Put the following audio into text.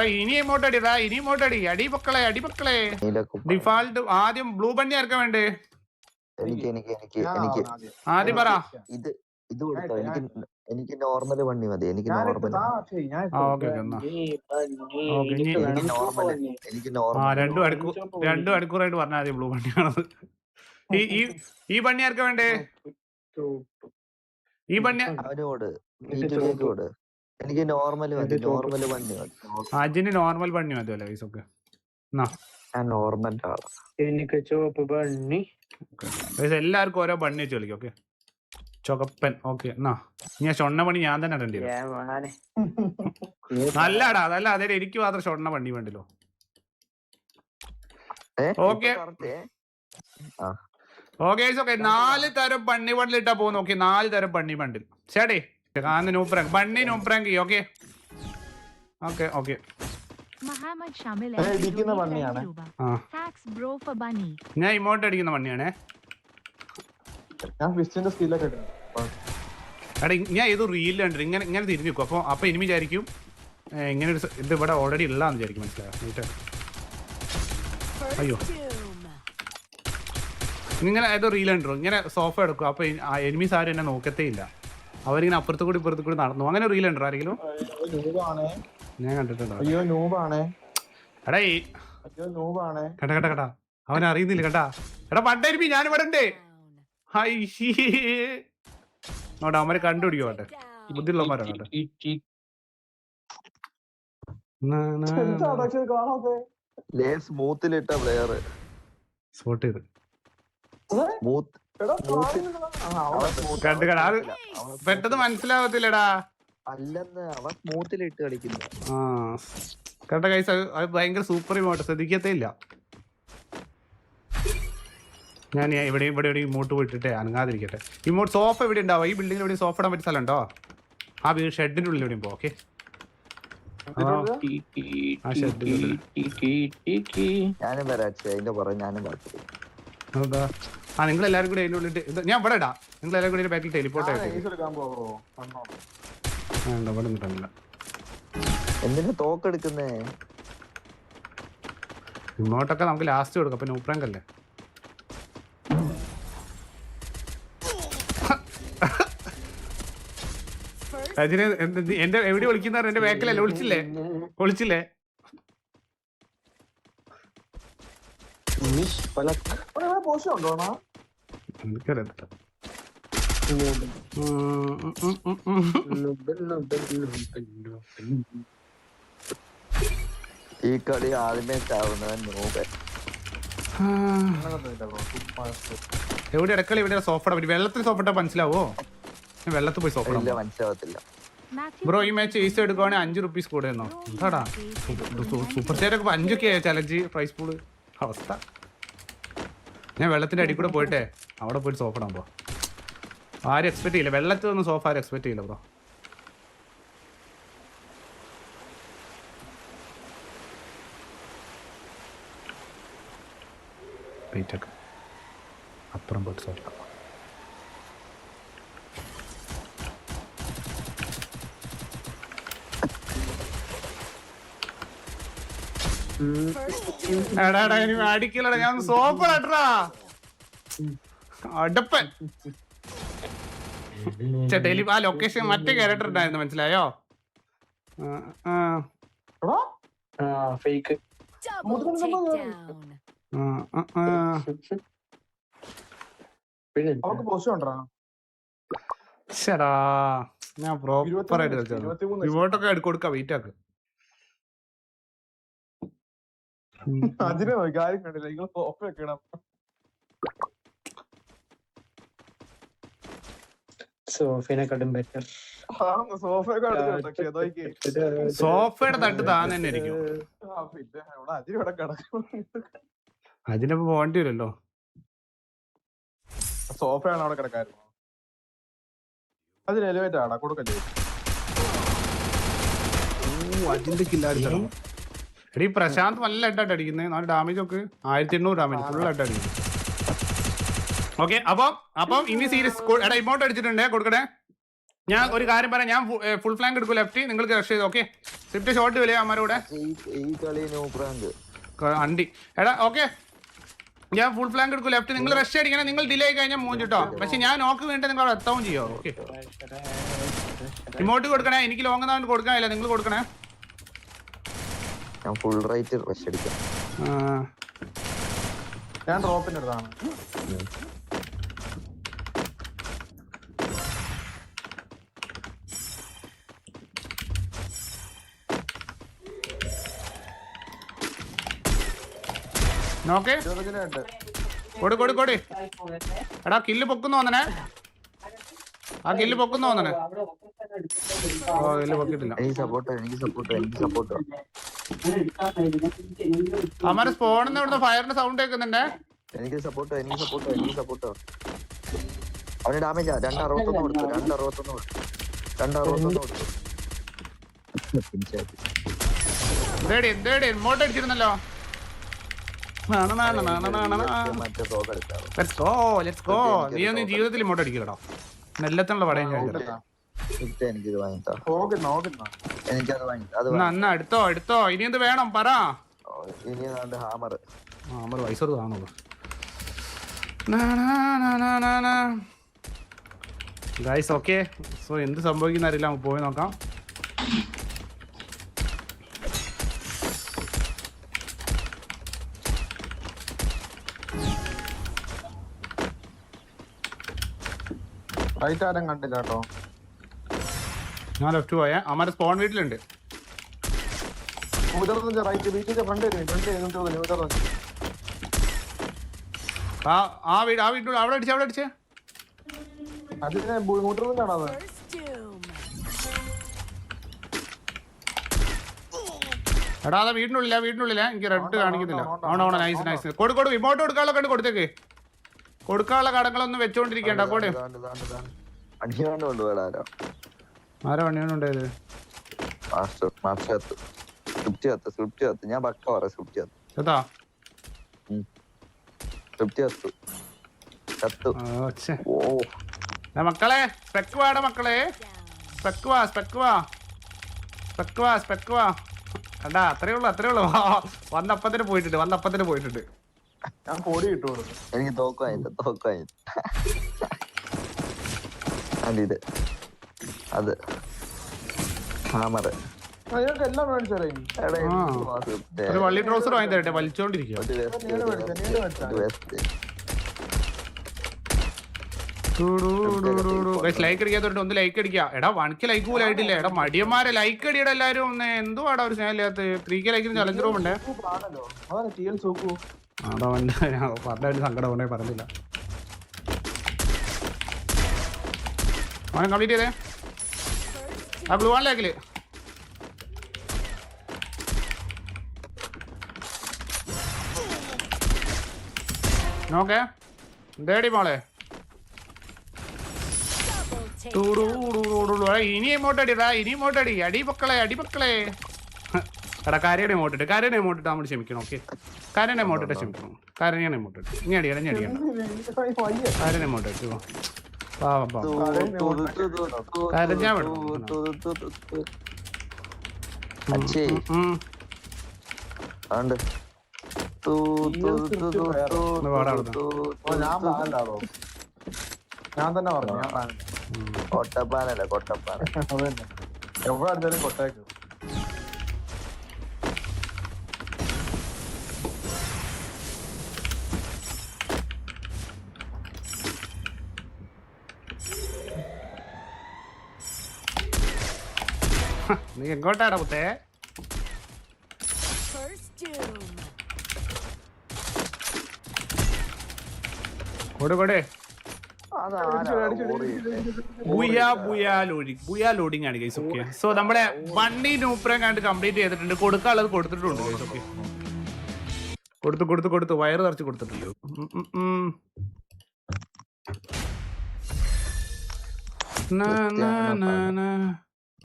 എടാ ഇനി ഇമോട്ട് അടിടാ ഇനി ഇമോട്ട് അടി അടി മക്കളെ. അടി മക്കളെ ഡിഫാൾട്ട് ആദ്യം ബ്ലൂ ബണ്ണി ആർക്കാ വേണ്ടേ? എനിക്ക് എനിക്ക് എനിക്ക് എനിക്ക് ആദ്യം. പറ. ഇത് ഇത് കൊടുത്തോ. എനിക്ക് എനിക്ക് നോർമൽ വണ്ണി മതി. എനിക്ക് നോർമൽ എനിക്ക് നോർമൽ രണ്ടു മണിക്കൂറായിട്ട് പറഞ്ഞാൽ മതി ബ്ലൂ വണ്ടിയാണത് ഈ ഈ ഈ ബണ്ണി ആർക്കാ വേണ്ടേ? ഈ ബണ്ണി അവനോട് എനിക്ക് നോർമൽ മതി നോർമൽ വണ്ണി മതി. അജിന് നോർമൽ ബണ്ണി മതിയല്ലോ ഞാൻ നോർമൽ എനിക്ക് ചുവപ്പ് ഗൈസ് എല്ലാവർക്കും ഓരോ ബണ്ണി വെച്ച് കളിക്കും ഓക്കെ? ചൊകപ്പൻ ഓക്കെ എന്നാ ഞാൻ ഷൊണ്ണ പണി ഞാൻ തന്നെ ഇടേണ്ടി നല്ലടാ അതല്ല അതേ എനിക്ക് മാത്രം ഷൊണ്ണ പണി വേണ്ടല്ലോ? ഓക്കെ. ഓക്കെ നാല് തരം പണ്ണി ബണ്ടിൽ ഇട്ടാ പോകുന്നു ഓക്കെ നാല് തരം പണ്ണി ബണ്ടിൽ ചേട്ടേ കാന്ന് നൂപ്രാങ്ക് bunny നൂപ്രാങ്ക് okay okay okay Muhammad Shamil ഏ, and ഇടിക്കുന്ന donate പന്നിയാണ്. 50 രൂപ. ആ. Thanks bro for bunny. ഞാൻ ഇമോട്ട് അടിക്കുന്ന ബണ്ണിയാണേ ഞാൻ ഫിസ്റ്റിന്റെ സ്കില്ലൊക്കെ ഇടും എടാ ഇ- ഞാൻ ഏതോ റീൽ കണ്ടിട്ട് ഇങ്ങനെ ഇങ്ങനെ തിരിഞ്ഞു നിൽക്കും അപ്പോൾ അപ്പോൾ ഇനി വിചാരിക്കും ഇങ്ങനെ ഒരു ഇത് ഇവിടെ ഓൾറെഡി ഉള്ളതാന്ന് വിചാരിക്കും മനസ്സിലായോ? അയ്യോ. ഇങ്ങനെ ഏതോ റീൽ കണ്ടോ ഇങ്ങനെ സോഫ എടുക്കും. അപ്പോൾ എനിമീസ് ആരും എന്നെ നോക്കത്തേ ഇല്ല. അവരിങ്ങനെ അപ്പുറത്ത് കൂടി ഇപ്പുറത്ത് കൂടി നടന്നു. അങ്ങനെ റീൽ ഉണ്ടോ ആരെങ്കിലും? ഞാൻ കണ്ടിട്ടുണ്ടോ? അയ്യോ നൂബാണേ. എടാ. അയ്യോ നൂബാണേ. കേട്ടാ കേട്ടാ കേട്ടാ അവൻ അറിയുന്നില്ല കേട്ടാ എടാ പണ്ടായിരിക്കും ഞാൻ ഇവിടെ ഉണ്ട് നോട്ടെ അവന്മാരെ കണ്ടുപിടിക്കോ കേട്ടെ ബുദ്ധിയുള്ളവന്മാരാണ് കേട്ടെ സ്മൂത്തിലിട്ട പ്ലെയർ സ്പോട്ട് ചെയ്ത്. പെട്ടെന്ന് മനസ്സിലാവത്തില്ലടാ. അല്ലെന്ന് അവൻ സ്മൂത്തിലിട്ട് കളിക്കുന്നു. ആ. കേട്ട കൈസ് അത് ഭയങ്കര സൂപ്പർ ഇമോട്ട് ശ്രദ്ധിക്കത്തേ ഇല്ല ഞാൻ ഇവിടെ ഇവിടെ ഇവിടെ ഇമോട്ട് പോയിട്ടെ അനങ്ങാതിരിക്കട്ടെ. ഇമോട്ട് സോഫ എവിടെ ഉണ്ടാവും? ഈ ബിൽഡിംഗിൽ എവിടെയും സോഫ ഇടാൻ പറ്റിയ സ്ഥലം ഉണ്ടോ ആ വീട് ഷെഡിന്റെ ഉള്ളിൽ എവിടെയും പോ ഓക്കെ ആ ഷെഡിന്റെ ഉള്ളിൽ. ഞാനും വരാം അതിന്റെ ഞാനും? ആ നിങ്ങൾ എല്ലാവരും കൂടി ഉള്ളിൽ ഇത് ഞാൻ ഇവിടെ ഇടാം. നിങ്ങൾ എല്ലാവരും കൂടി ബാക്കിൽ ടെലിപ്പോർട്ട് ആയിട്ട്. ഇവിടെ നിന്നിട്ടില്ല എന്തിനാ തോക്കെടുക്കുന്നേ ഇങ്ങോട്ടൊക്കെ നമുക്ക് ലാസ്റ്റ് കൊടുക്കാം. അപ്പൊ നൂപ്രാങ്ക് അല്ലേ? അതിന് എന്റെ എവിടെ വിളിക്കുന്ന? എന്റെ ബാക്കിലല്ലേ വിളിച്ചില്ലേ? വിളിച്ചില്ലേ? ഇവിടെ ഉണ്ടോ അണ്ണാ? എനിക്കറിയത്തില്ല ഈ കളി ആദ്യമേ ചാവുന്നവൻ എവിടെ ഇടക്കളി? ഇവിടെ സോഫ ഇടാൻ പറ്റും വെള്ളത്തിൽ സോഫ മനസ്സിലാവോ? ഞാൻ വെള്ളത്തിൽ പോയി സോഫ ഇല്ല ഇടാം മനസ്സിലാവത്തില്ല. ബ്രോ ഈ മാച്ച് ഈസ്റ്റ് എടുക്കുവാണെങ്കിൽ അഞ്ച് റുപ്പീസ് കൂടെ എന്നോ? എന്താടാ? സൂപ്പർ ചാറ്റൊക്കെ അഞ്ചൊക്കെ ചലഞ്ച് പ്രൈസ് പൂൾ അവസ്ഥ. ഞാൻ വെള്ളത്തിന്റെ അടി കൂടെ പോയിട്ടെ. അവിടെ പോയിട്ട് സോഫ ഇടാൻ പോ ആരും എക്സ്പെക്ട് ചെയ്യില്ല. വെള്ളത്തിൽ നിന്ന് സോഫ ആരും എക്സ്പെക്ട് ചെയ്യില്ല ബ്രോ വെയിറ്റ് ഒക്കെ. അപ്പുറം പോയിട്ട് സോഫ എടാ എടാ ഇനി അടിക്കലടാ ഞാൻ ഇടടാ അടപ്പൻ. ഡെലി ആ ലൊക്കേഷൻ മറ്റേ ക്യാരക്ടർ ഉണ്ടായിരുന്നു മനസ്സിലായോ? ഫേക്ക് ഞാൻ പ്രോപ്പറായിട്ട് ആയിട്ട് കളിച്ചത്. ഇരുപത്തിമൂന്ന് റിമോട്ടൊക്കെ കൊടുക്കാം വെയിറ്റ് ആക്ക് അതിനെ കാര്യം കണ്ടില്ല. നിങ്ങൾ ഓഫ് വെക്കണം. സോഫിനെക്കാട്ടും ബെറ്റർ സോഫയുടെ തട്ട് താൻ തന്നെ ഇരിക്കും. അതിനിപ്പോ പോകേണ്ടി വരുമല്ലോ. സോഫയാണ് അവിടെ കിടക്കാറ് അതിന് എലിവേറ്റ് ആടാ കൊടുക്കല്ലേ. അതിന്റെ കില്ലാടി എടീ പ്രശാന്ത് നല്ല ഹെഡായിട്ട് അടിക്കുന്നത് നാല് ഡാമേജ് ഒക്കെ. ആയിരത്തി എണ്ണൂറ് ഡാമേജ് ഫുൾ ഹെഡ് അടിക്കുന്നത്. ഓക്കെ അപ്പം അപ്പം ഇനി സീരിയസ് എടാ ഇമോട്ട് അടിച്ചിട്ടുണ്ട്. കൊടുക്കണേ. ഞാൻ ഒരു കാര്യം പറയാം. ഞാൻ ഫുൾ ഫ്ലാങ്ക് എടുക്കും ലെഫ്റ്റ് നിങ്ങൾക്ക് റഷ് ചെയ്തു ഓക്കെ സ്വിഫ്റ്റ് ഷോട്ട് വിലയോ അമ്മരുടെ അണ്ടി. എടാ ഓക്കെ ഞാൻ ഫുൾ ഫ്ലാങ്ക് എടുക്കും ലെഫ്റ്റ് നിങ്ങൾ റഷ് അടിക്കണം. നിങ്ങൾ ഡിലേ ആയി കഴിഞ്ഞാൽ മൂന്ന് കിട്ടോ പക്ഷെ ഞാൻ നോക്ക് വേണ്ടി നിങ്ങൾ അവിടെ എത്താവും ചെയ്യോ? ഓക്കെ ഇമോട്ട് കൊടുക്കണേ. എനിക്ക് ലോങ്ങ് നാണ്ട് കൊടുക്കാനില്ല. നിങ്ങൾ കൊടുക്കണേ. ഞാൻ ഫുൾ റൈറ്റ് റഷ് അടിക്കാം. ഞാൻ ഡ്രോപ്പിന്റെ അടുത്താണ്. നോക്കേ. കൊടു കൊടു കൊടു. എടാ കില്ല് പൊക്കുന്നു തോന്നണേ. ആ കില്ല് പൊക്കുന്നു തോന്നണേ. ഓ കില്ല് പൊക്കിട്ടില്ല എനിക്ക് സപ്പോർട്ട് എനിക്ക് സപ്പോർട്ട് എനിക്ക് സപ്പോർട്ട് അമ്മ സ്പോണിന്ന് ഇവിടുന്ന് ഫയറിന്റെ സൗണ്ട് കേൾക്കുന്നുണ്ടേ എനിക്ക് സപ്പോർട്ട് എനിക്ക് സപ്പോർട്ട് എനിക്ക് സപ്പോർട്ട് അവന് ഡാമേജ് രണ്ട് അറുപത്തൊന്ന് കൊടുത്തു രണ്ട് അറുപത്തൊന്ന് കൊടുത്തു. രണ്ട് അറുപത്തൊന്ന് കൊടുത്തു. ഇങ്ങോട്ട് അടിച്ചിരുന്നല്ലോ മറ്റേ തോക്ക് എടുക്കാം ലെറ്റ്സ് ഗോ ലെറ്റ്സ് ഗോ നീ ഒന്നും ജീവിതത്തിൽ ഇങ്ങോട്ട് നെല്ലത്തുള്ള പടയും എനിക്ക് ഇത് വാങ്ങിത്താ നോക്കുന്ന എനിക്കത് വാങ്ങി അത് എന്നാ എടുത്തോ എടുത്തോ. ഇനി എന്ത് വേണം? പറ. ഇനി ഹാമർ ഹാമർ വയസ്സോട് കാണുള്ളൂ ഗൈസ് ഓക്കെ സോ എന്ത് സംഭവിക്കുന്ന അറിയില്ല. നമുക്ക് പോയി നോക്കാം. ഫൈറ്റ് ആരും കണ്ടില്ല കേട്ടോ. ഞാൻ ലെഫ്റ്റ് പോയേ അമ്മ സ്പോൺ വീട്ടിലുണ്ട്. റൈറ്റ് ഫ്രണ്ട് വരും ആ ആ വീട് ആ വീട്ടിൽ അവിടെ അടിച്ചു അവിടെ അടിച്ച. അതിന് എടാ അതാ വീടിനുള്ളില്ല വീടിനുള്ളില്ല എനിക്ക് റെഡ് കാണിക്കുന്നില്ല. ആണോ നൈസ് നൈസ് കൊടു കൊടു ഇമോട്ട് കൊടുക്കാനുള്ള കണ്ട് കൊടുത്തേക്ക്. കൊടുക്കാനുള്ള കടങ്ങളൊന്നും വെച്ചോണ്ടിരിക്കണ്ട അടിയാണ്ട് കൊണ്ടുപോയാലോ ആരാ പണിയാണുണ്ടായത് മാസ്റ്റർ മാസ്റ്റർ സ്ക്രിപ്റ്റ് കത്ത് സ്ക്രിപ്റ്റ് കത്ത് ഞാൻ പക്ക പറ സ്ക്രിപ്റ്റ് കത്ത്? ചേട്ടാ സ്ക്രിപ്റ്റ് കത്ത്. ചത്തു ഓ. മക്കളെ സ്പെക്ക് വാട മക്കളെ. സ്പെക്ക് വാ സ്പെക്ക് വാ. സ്പെക്ക് വാ സ്പെക്ക് വാ. കണ്ടാ അത്രേ ഉള്ളു അത്രേ ഉള്ളു. വാ, വന്നപ്പത്തിന് പോയിട്ടുണ്ട് വന്നപ്പത്തിന് പോയിട്ടുണ്ട്. ഞാൻ കോടി ഇട്ടു എനിക്ക് തോക്ക് വാങ്ങിട്ട് അതെ അത്. ഹാമർ എല്ലാം മേടിച്ചാലേ വള്ളി ട്രൗസർ വാങ്ങി തരട്ടെ. ലൈക്ക് അടിക്കാത്തോണ്ട് ഒന്ന് ലൈക്ക് അടിക്കുക എടാ വൺക്ക് ലൈക്ക് പോലും ആയിട്ടില്ല? എടാ മടിയന്മാരെ ലൈക്ക് അടിയുടെ എല്ലാരും ഒന്ന്. എന്തുവാടാ ഒരു സ്നേഹമില്ലാത്ത ത്രീ കെ ലൈക്കിന് ചലഞ്ച് റൂം ഉണ്ട്. അതാ പറഞ്ഞ സങ്കടം പറഞ്ഞില്ല. അവനെ കംപ്ലീറ്റ് ചെയ്തേ. ആ ബ്ലൂ ആൺ ലേക്കിൽ നോക്കേ. എന്തേടി മോളെ. ഇനി ഇങ്ങോട്ട് അടിടാ ഇനി ഇങ്ങോട്ട് അടി. മക്കളെ അടി മക്കളെ. എടാ കാര്യനെ മോട്ടിട്ട് കാര്യനെ മോട്ടിട്ട് നമ്മൾ ക്ഷമിക്കണം ഓക്കെ കാര്യനെ മോട്ടിട്ട് ക്ഷമിക്കണം. കാര്യനെ മോട്ടിട്ട് ഇനി അടിയാണ് ഇനി അടിയാണ് കാര്യനെ മോട്ടിട്ട് പാവം പാവം. കരഞ്ഞാ ഞാൻ തന്നെ പറഞ്ഞു കൊട്ടപ്പാനല്ലേ കൊട്ടപ്പാന എവിടെ കൊട്ടേക്ക് നീ എങ്ങോട്ടാടാ പുത്തേ കൊടു കൊടു ലോഡിങ് ആണ് ഗൈസ് ഓക്കെ സോ നമ്മുടെ വണ്ടി നൂപ്രം കണ്ട് കംപ്ലീറ്റ് ചെയ്തിട്ടുണ്ട്. കൊടുക്കാനുള്ളത് കൊടുത്തിട്ടുണ്ട്? ഗൈസ് ഓക്കെ കൊടുത്തു കൊടുത്തു കൊടുത്തു. വയറ് നിറച്ച് കൊടുത്തിട്ടുണ്ട്. ഉം, ഉം, ഉം. നാ, നാ, നാ, നാ.